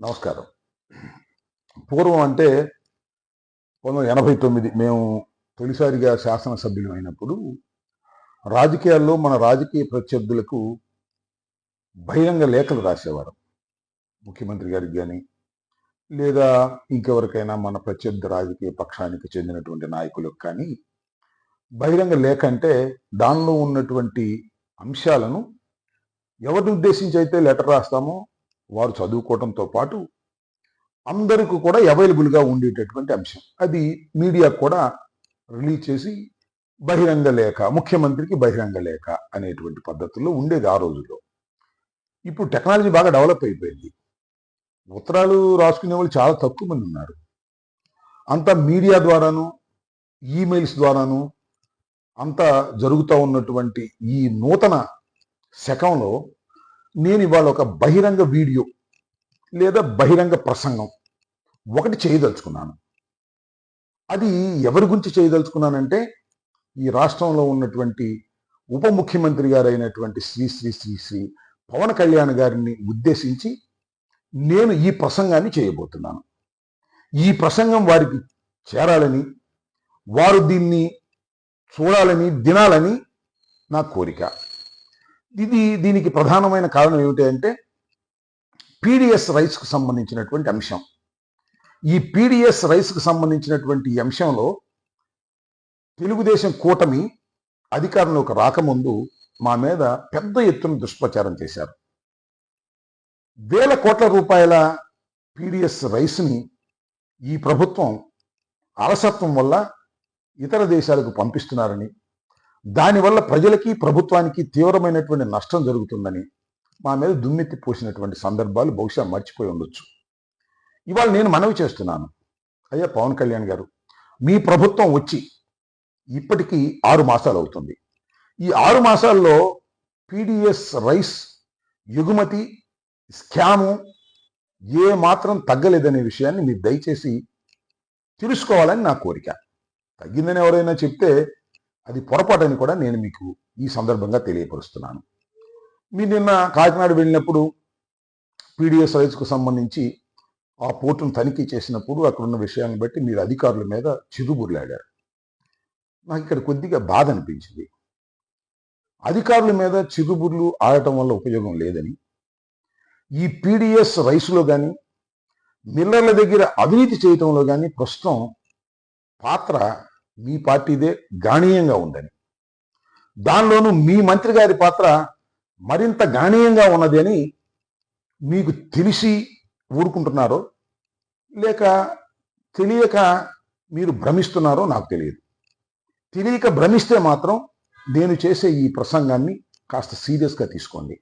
నమస్కారం. పూర్వం అంటే పంతొమ్మిది వందల ఎనభై తొమ్మిది మేము తొలిసారిగా శాసనసభ్యులు అయినప్పుడు రాజకీయాల్లో మన రాజకీయ ప్రత్యర్థులకు బహిరంగ లేఖలు రాసేవారు. ముఖ్యమంత్రి గారికి కానీ లేదా ఇంకెవరికైనా మన ప్రత్యర్థి రాజకీయ పక్షానికి చెందినటువంటి నాయకులకు కానీ బహిరంగ లేఖ అంటే దానిలో ఉన్నటువంటి అంశాలను ఎవరిని ఉద్దేశించి అయితే లెటర్ రాస్తామో వారు చదువుకోవడంతో పాటు అందరికీ కూడా అవైలబుల్గా ఉండేటటువంటి అంశం. అది మీడియా కూడా రిలీజ్ చేసి బహిరంగ లేఖ ముఖ్యమంత్రికి బహిరంగ లేఖ అనేటువంటి పద్ధతుల్లో ఉండేది ఆ రోజుల్లో. ఇప్పుడు టెక్నాలజీ బాగా డెవలప్ అయిపోయింది. ఉత్తరాలు రాసుకునే వాళ్ళు చాలా తక్కువ మంది ఉన్నారు. అంతా మీడియా ద్వారాను ఈమెయిల్స్ ద్వారాను అంతా జరుగుతూ ఉన్నటువంటి ఈ నూతన శకంలో నేను ఇవాళ ఒక బహిరంగ వీడియో లేదా బహిరంగ ప్రసంగం ఒకటి చేయదలుచుకున్నాను. అది ఎవరి గురించి చేయదలుచుకున్నానంటే ఈ రాష్ట్రంలో ఉన్నటువంటి ఉప ముఖ్యమంత్రి గారైనటువంటి శ్రీ శ్రీ శ్రీ శ్రీ పవన్ కళ్యాణ్ గారిని ఉద్దేశించి నేను ఈ ప్రసంగాన్ని చేయబోతున్నాను. ఈ ప్రసంగం వారికి చేరాలని వారు దీన్ని చూడాలని దినాలని నా కోరిక. ఇది దీనికి ప్రధానమైన కారణం ఏమిటి అంటే పీడిఎస్ రైస్కు సంబంధించినటువంటి అంశం. ఈ పీడిఎస్ రైస్కు సంబంధించినటువంటి అంశంలో తెలుగుదేశం కూటమి అధికారంలోకి రాకముందు మా మీద పెద్ద ఎత్తున దుష్ప్రచారం చేశారు. వేల కోట్ల రూపాయల పీడిఎస్ రైస్ని ఈ ప్రభుత్వం అలసత్వం వల్ల ఇతర దేశాలకు పంపిస్తున్నారని దానివల్ల ప్రజలకి ప్రభుత్వానికి తీవ్రమైనటువంటి నష్టం జరుగుతుందని మా మీద దుమ్మెత్తి పోసినటువంటి సందర్భాలు బహుశా మర్చిపోయి ఉండొచ్చు. ఇవాళ నేను మనవి చేస్తున్నాను. అయ్యా పవన్ కళ్యాణ్ గారు మీ ప్రభుత్వం వచ్చి ఇప్పటికీ ఆరు మాసాలు అవుతుంది. ఈ ఆరు మాసాల్లో పీడిఎస్ రైస్ ఎగుమతి స్కాము ఏ మాత్రం తగ్గలేదనే విషయాన్ని మీరు దయచేసి తెలుసుకోవాలని నా కోరిక. తగ్గిందని ఎవరైనా చెప్తే అది పొరపాటని కూడా నేను మీకు ఈ సందర్భంగా తెలియపరుస్తున్నాను. మీరు నిన్న కాకినాడ వెళ్ళినప్పుడు పీడిఎస్ రైతుకు సంబంధించి ఆ పోర్టును తనిఖీ చేసినప్పుడు అక్కడున్న విషయాన్ని బట్టి మీరు అధికారుల మీద చిరుబుర్లాడారు. నాకు ఇక్కడ కొద్దిగా బాధ అనిపించింది. అధికారుల మీద చిరుబుర్లు ఆడటం వల్ల ఉపయోగం లేదని ఈ పీడిఎస్ రైస్లో కానీ మిల్లర్ల దగ్గర అవినీతి చేయటంలో కానీ ప్రస్తుతం పాత్ర మీ పార్టీదే గణనీయంగా ఉందని. దానిలోనూ మీ మంత్రి గారి పాత్ర మరింత గణనీయంగా ఉన్నది అని మీకు తెలిసి ఊరుకుంటున్నారో లేక తెలియక మీరు భ్రమిస్తున్నారో నాకు తెలియదు. తెలియక భ్రమిస్తే మాత్రం నేను చేసే ఈ ప్రసంగాన్ని కాస్త సీరియస్గా తీసుకోండి.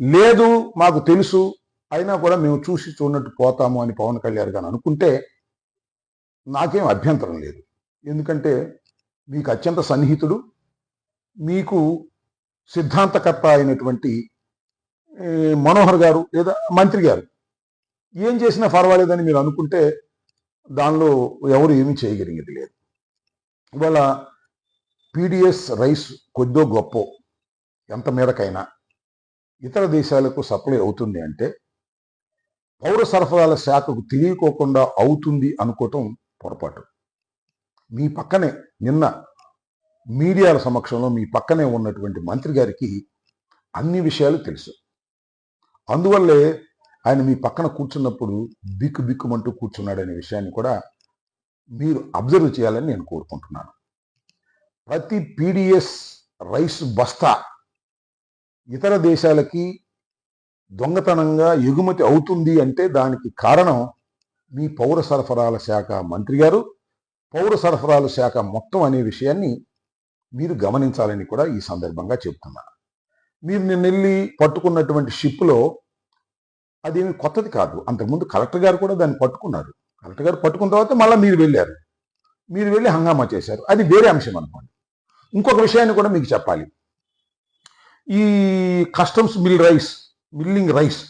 లేదు మాకు తెలుసు అయినా కూడా మేము చూసి చూడనట్టు పోతాము అని పవన్ కళ్యాణ్ గారు అనుకుంటే నాకేం అభ్యంతరం లేదు. ఎందుకంటే మీకు అత్యంత సన్నిహితుడు మీకు సిద్ధాంతకర్త అయినటువంటి మనోహర్ గారు లేదా మంత్రి గారు. ఏం చేసినా పర్వాలేదని మీరు అనుకుంటే దానిలో ఎవరు ఏమీ చేయగలిగేది లేదు. ఇవాళ పీడిఎస్ రైస్ కొద్దో గొప్ప ఎంత మేరకైనా ఇతర దేశాలకు సప్లై అవుతుంది అంటే పౌర సరఫరాల శాఖకు తెలియకోకుండా అవుతుంది అనుకోవటం పొరపాటు. మీ పక్కనే నిన్న మీడియాల సమక్షంలో మీ పక్కనే ఉన్నటువంటి మంత్రి గారికి అన్ని విషయాలు తెలుసు. అందువల్లే ఆయన మీ పక్కన కూర్చున్నప్పుడు బిక్కు బిక్కుమంటూ కూర్చున్నాడనే విషయాన్ని కూడా మీరు అబ్జర్వ్ చేయాలని నేను కోరుకుంటున్నాను. ప్రతి పీడిఎస్ రైస్ బస్తా ఇతర దేశాలకి దొంగతనంగా ఎగుమతి అవుతుంది అంటే దానికి కారణం మీ పౌర సరఫరాల శాఖ మంత్రి గారు పౌర సరఫరాల శాఖ మొత్తం అనే విషయాన్ని మీరు గమనించాలని కూడా ఈ సందర్భంగా చెప్తున్నాను మీరు నిన్న వెళ్ళి పట్టుకున్నటువంటి షిప్లో అదేమి కొత్తది కాదు. అంతకుముందు కలెక్టర్ గారు కూడా దాన్ని పట్టుకున్నారు. కలెక్టర్ గారు పట్టుకున్న తర్వాత మళ్ళీ మీరు వెళ్ళారు. మీరు వెళ్ళి హంగామా చేశారు. అది వేరే అంశం అనుకోండి. ఇంకొక విషయాన్ని కూడా మీకు చెప్పాలి. ఈ customs mill rice milling rice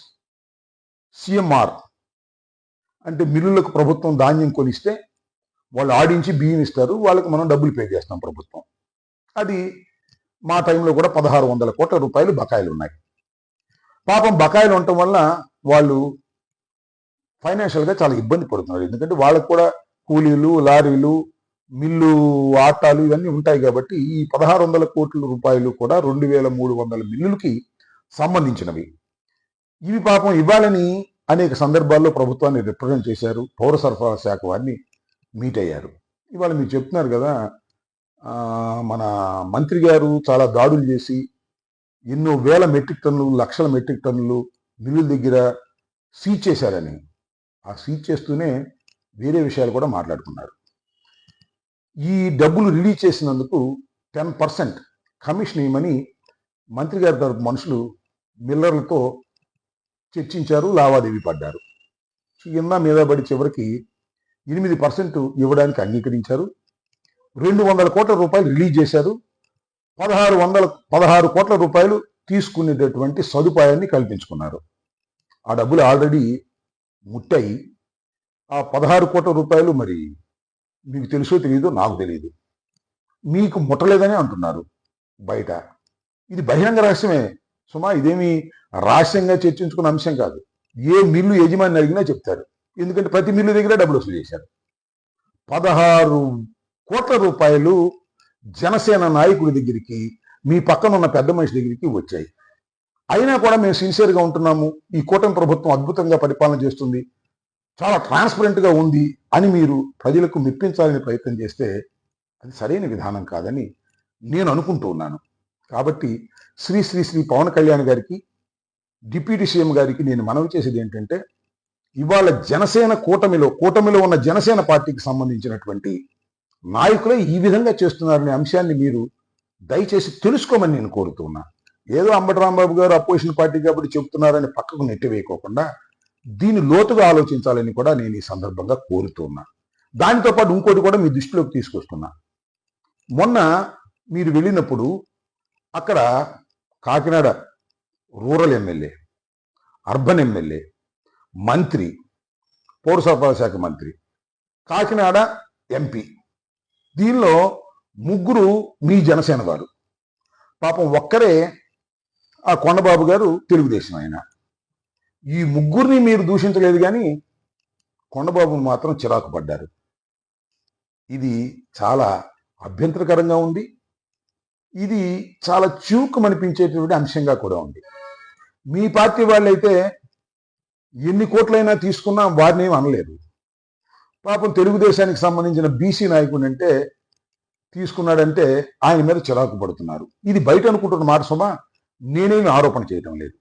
CMR అంటే మిల్లులకు ప్రభుత్వం ధాన్యం కొనిస్తే వాళ్ళు ఆడించి బియ్యం ఇస్తారు వాళ్ళకి మనం డబ్బులు పే చేస్తాం ప్రభుత్వం. అది మా టైంలో కూడా పదహారు వందల కోట్ల రూపాయలు బకాయిలు ఉన్నాయి. పాపం బకాయిలు ఉండటం వల్ల వాళ్ళు ఫైనాన్షియల్గా చాలా ఇబ్బంది పడుతున్నారు. ఎందుకంటే వాళ్ళకు కూడా కూలీలు లారీలు మిల్లు ఆటాలు ఇవన్నీ ఉంటాయి కాబట్టి ఈ పదహారు వందల కోట్ల రూపాయలు కూడా రెండు వేల మూడు వందల మిల్లులకి సంబంధించినవి. ఇవి పాపం ఇవ్వాలని అనేక సందర్భాల్లో ప్రభుత్వాన్ని రిప్రజెంట్ చేశారు. పౌర సరఫరా శాఖ వారిని మీట్ అయ్యారు ఇవాళ మీరు చెప్తున్నారు కదా మన మంత్రి గారు చాలా దాడులు చేసి ఎన్నో వేల మెట్రిక్ టన్నులు లక్షల మెట్రిక్ టన్నులు మిల్లుల దగ్గర సీజ్ చేశారని. ఆ సీజ్ చేస్తూనే వేరే విషయాలు కూడా మాట్లాడుకున్నారు. ఈ డబ్బులు రిలీజ్ చేసినందుకు టెన్ పర్సెంట్ కమిషన్ ఇవ్వమని మంత్రి గారి తరపు మనుషులు మిల్లర్లతో చర్చించారు లావాదేవీ పడ్డారు. కింద మీద పడి చివరికి ఎనిమిది పర్సెంట్ ఇవ్వడానికి అంగీకరించారు. రెండు వందల కోట్ల రూపాయలు రిలీజ్ చేశారు. పదహారు వందల పదహారు కోట్ల రూపాయలు తీసుకునేటటువంటి సదుపాయాన్ని కల్పించుకున్నారు. ఆ డబ్బులు ఆల్రెడీ ముట్టాయి. ఆ పదహారు కోట్ల రూపాయలు మరి మీకు తెలుసో తెలియదో నాకు తెలియదు. మీకు ముట్టలేదని అంటున్నారు బయట. ఇది బహిరంగ రహస్యమే. సుమా ఇదేమి రహస్యంగా చర్చించుకున్న అంశం కాదు. ఏ మిల్లు యజమాని అడిగినా చెప్తారు. ఎందుకంటే ప్రతి మిల్లు దగ్గర డబ్బులు వసూలు చేశారు. పదహారు కోట్ల రూపాయలు జనసేన నాయకుడి దగ్గరికి మీ పక్కన ఉన్న పెద్ద మనిషి దగ్గరికి వచ్చాయి. అయినా కూడా మేము సిన్సియర్గా ఉంటున్నాము. ఈ కూటమి ప్రభుత్వం అద్భుతంగా పరిపాలన చేస్తుంది. చాలా ట్రాన్స్పరెంట్గా ఉంది అని మీరు ప్రజలకు మెప్పించాలని ప్రయత్నం చేస్తే అది సరైన విధానం కాదని నేను అనుకుంటూ ఉన్నాను. కాబట్టి శ్రీ శ్రీ శ్రీ పవన్ కళ్యాణ్ గారికి డిప్యూటీ సీఎం గారికి నేను మనవి చేసేది ఏంటంటే ఇవాళ జనసేన కూటమిలో కూటమిలో ఉన్న జనసేన పార్టీకి సంబంధించినటువంటి నాయకులే ఈ విధంగా చేస్తున్నారనే అంశాన్ని మీరు దయచేసి తెలుసుకోమని నేను కోరుతున్నా. ఏదో అంబటి రాంబాబు గారు అపోజిషన్ పార్టీ కాబట్టి చెబుతున్నారని పక్కకు నెట్టివేయకోకుండా దీన్ని లోతుగా ఆలోచించాలని కూడా నేను ఈ సందర్భంగా కోరుతున్నా. దానితో పాటు ఇంకోటి కూడా మీ దృష్టిలోకి తీసుకొస్తున్నా. మొన్న మీరు వెళ్ళినప్పుడు అక్కడ Kakinada rural MLA urban MLA మంత్రి పౌర సరఫరా శాఖ మంత్రి. కాకినాడ ఎంపీ దీనిలో ముగ్గురు మీ జనసేన వారు. పాపం ఒక్కరే ఆ కొండబాబు గారు తెలుగుదేశం ఆయన. ఈ ముగ్గురిని మీరు దూషించలేదు కానీ కొండబాబును మాత్రం చిరాకు పడ్డారు. ఇది చాలా అభ్యంతరకరంగా ఉంది. ఇది చాలా చూకమనిపించేటువంటి అంశంగా కూడా ఉంది. మీ పార్టీ వాళ్ళైతే ఎన్ని కోట్లైనా తీసుకున్నా వారిని ఏం అనలేదు. పాపం తెలుగుదేశానికి సంబంధించిన బీసీ నాయకుడు అంటే తీసుకున్నాడంటే ఆయన మీద చిరాకు పడుతున్నారు. ఇది బయట అనుకుంటున్న మాట సుమా నేనేమి ఆరోపణ చేయటం లేదు.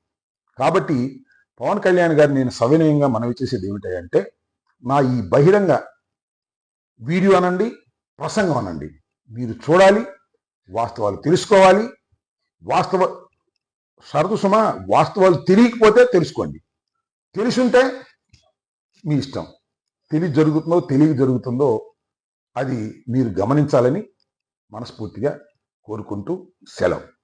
కాబట్టి పవన్ కళ్యాణ్ గారు నేను సవినయంగా మనవి చేసేది ఏమిటంటే నా ఈ బహిరంగ వీడియో అనండి ప్రసంగం అనండి. మీరు చూడాలి వాస్తవాలు తెలుసుకోవాలి. వాస్తవ సరదు సుమా వాస్తవాలు తెలియకపోతే తెలుసుకోండి. తెలుసుంటే మీ ఇష్టం. తెలివి జరుగుతుందో తెలివి జరుగుతుందో అది మీరు గమనించాలని మనస్ఫూర్తిగా కోరుకుంటూ సెలవు.